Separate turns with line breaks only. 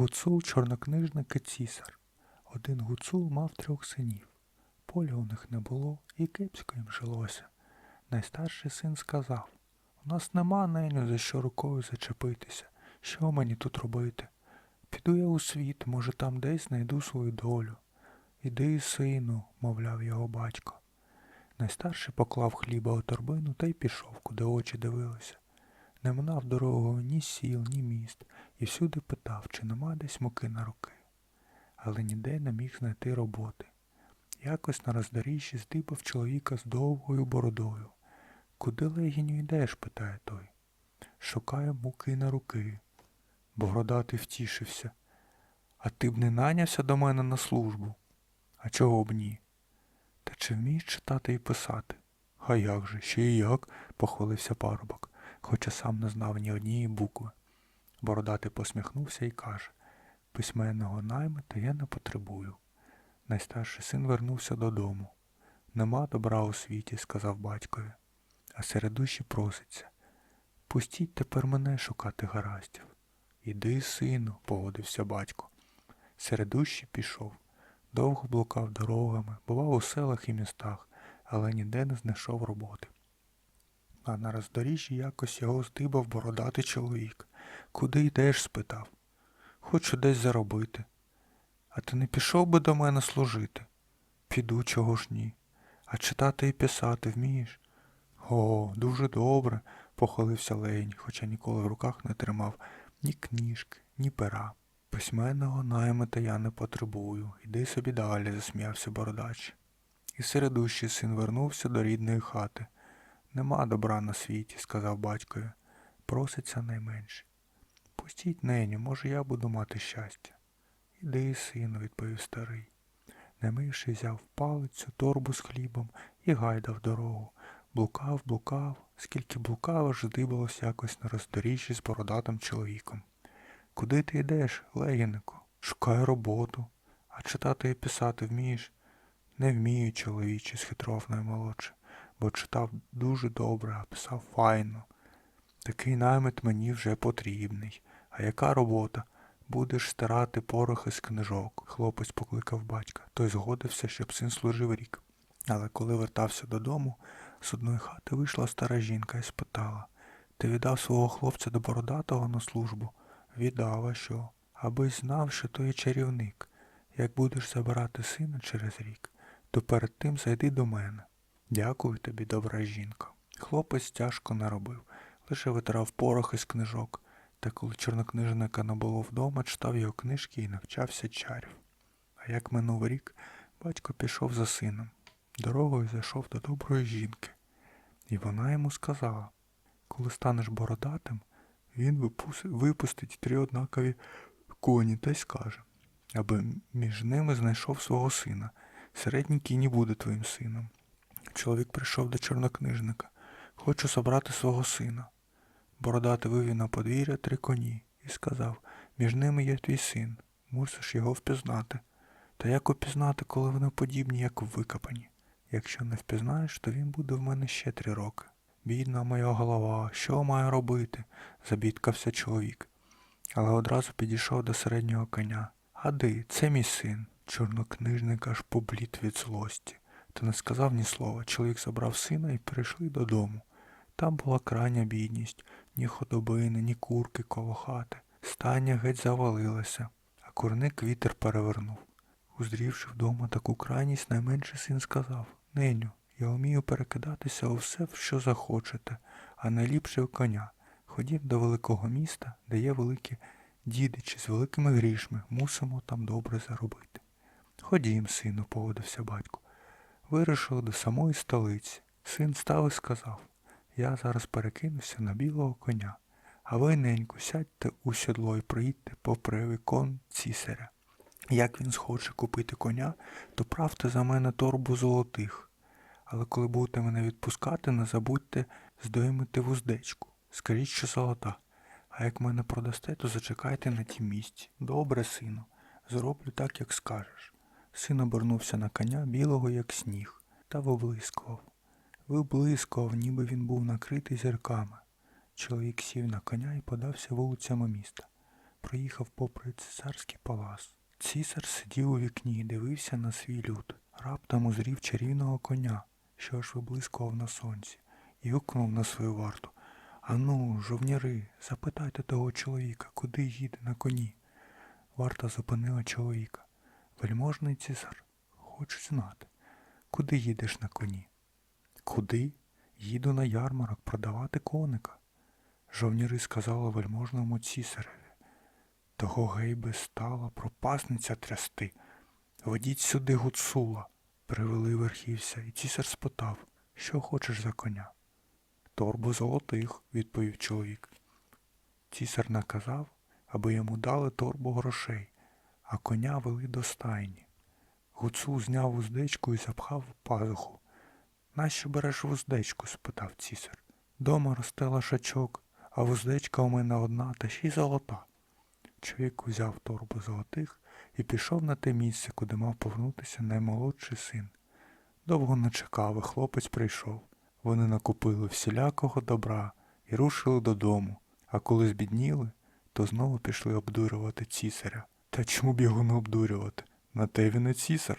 Гуцул чорнокнижник і цісар. Один гуцул мав трьох синів. Поля у них не було, і кепсько їм жилося. Найстарший син сказав У нас нема неню за що рукою зачепитися. Що мені тут робити? Піду я у світ, може, там десь знайду свою долю. Іди, сину, мовляв його батько. Найстарший поклав хліба у торбину та й пішов, куди очі дивилися. Не минав дорогою ні сіл, ні міст, і всюди питав, чи нема десь муки на руки. Але ніде не міг знайти роботи. Якось на роздоріжжі здибав чоловіка з довгою бородою. Куди легіню йдеш? питає той. Шукаю муки на руки. Бородатий втішився. А ти б не нанявся до мене на службу? А чого б ні? Та чи вмієш читати і писати? А як же, ще і як, похвалився парубок, хоча сам не знав ні однієї букви. Бородатий посміхнувся і каже Письменного наймита я не потребую. Найстарший син вернувся додому. Нема добра у світі, сказав батькові, а серед душі проситься. Пустіть тепер мене шукати гараздів. Іди, сину, погодився батько. Серед душі пішов. Довго блукав дорогами, бував у селах і містах, але ніде не знайшов роботи. А на роздоріжжі якось його здибав бородатий чоловік. Куди йдеш? спитав. Хочу десь заробити. А ти не пішов би до мене служити? Піду, чого ж ні. А читати і писати вмієш? О, дуже добре, похвалився лень, хоча ніколи в руках не тримав ні книжки, ні пера. Письменного наймита я не потребую. Іди собі далі, засміявся бородач. І середущий син вернувся до рідної хати. Нема добра на світі, сказав батькові. Проситься найменше. Пустіть неню, може, я буду мати щастя. Іди, сину, відповів старий. Немивши взяв палицю, торбу з хлібом і гайдав дорогу. Блукав, блукав, скільки блукав, аж здибалось якось на роздоріжжі з бородатим чоловіком. Куди ти йдеш, легінику? Шукаю роботу. А читати і писати вмієш? Не вмію, чоловіче, схитрував наймолодший, бо читав дуже добре, а писав файно. Такий наймит мені вже потрібний. А яка робота? Будеш стирати порохи з книжок, хлопець покликав батька. Той згодився, щоб син служив рік. Але коли вертався додому, з одної хати вийшла стара жінка і спитала Ти віддав свого хлопця до бородатого на службу? Віддав, а що? Аби знав, що то є чарівник. Як будеш забирати сина через рік, то перед тим зайди до мене. Дякую тобі, добра жінка. Хлопець тяжко наробив, лише витирав порох із книжок, та коли чорнокнижника не було вдома, читав його книжки і навчався чарів. А як минув рік, батько пішов за сином. Дорогою зайшов до доброї жінки. І вона йому сказала, коли станеш бородатим, він випустить три однакові коні та й скаже, аби між ними знайшов свого сина. Середній кінь буде твоїм сином. Чоловік прийшов до чорнокнижника. Хочу забрати свого сина. Бородатий вивів на подвір'я три коні і сказав, між ними є твій син, мусиш його впізнати. Та як упізнати, коли вони подібні, як викопані? Якщо не впізнаєш, то він буде в мене ще три роки. Бідна моя голова, що маю робити? забідкався чоловік. Але одразу підійшов до середнього коня. Ади, це мій син. Чорнокнижник аж поблід від злості. Та не сказав ні слова. Чоловік забрав сина і перейшли додому. Там була крайня бідність, ні худобини, ні курки коло хати. Стання геть завалилася, а курник вітер перевернув. Уздрівши вдома таку крайність, найменший син сказав Неню, я вмію перекидатися у все, що захочете, а найліпше в коня. Ходім до великого міста, де є великі дідичі з великими грішми, мусимо там добре заробити. Ходім, сину, погодився батько. Вирушили до самої столиці. Син став і сказав Я зараз перекинуся на білого коня, а ви, неньку, сядьте у сідло і проїдьте попри вікон цісаря. Як він схоче купити коня, то правте за мене торбу золотих. Але коли будете мене відпускати, не забудьте здоймити вуздечку. Скажіть, що золота. А як мене продасте, то зачекайте на тім місці. Добре, сину, зроблю так, як скажеш. Син обернувся на коня білого, як сніг, та виблискував. Виблискував, ніби він був накритий зірками. Чоловік сів на коня і подався вулицями міста. проїхав попри цесарський палац. Цісар сидів у вікні і дивився на свій люд. Раптом узрів чарівного коня, що аж виблискував на сонці, і гукнув на свою варту. Ану, жовніри, запитайте того чоловіка, куди їде на коні. Варта зупинила чоловіка. Вельможний цісар, хочу знати, куди їдеш на коні? Куди? Їду на ярмарок продавати коника. Жовніри сказали вельможному цісареві. Того гейби стала пропасниця трясти. Ведіть сюди гуцула. Привели верхівця, і цісар спитав, що хочеш за коня. Торбу золотих, відповів чоловік. Цісар наказав, аби йому дали торбу грошей, а коня вели до стайні. Гуцул зняв уздечку і запхав пазуху. Нащо береш вуздечку? спитав цісар. Дома росте лошачок, а вуздечка у мене одна та ще й золота. Чоловік узяв торбу золотих і пішов на те місце, куди мав повернутися наймолодший син. Довго не чекав, і хлопець прийшов. Вони накупили всілякого добра і рушили додому, а коли збідніли, то знову пішли обдурювати цісаря. Та чому б його не обдурювати? На те він і цісар.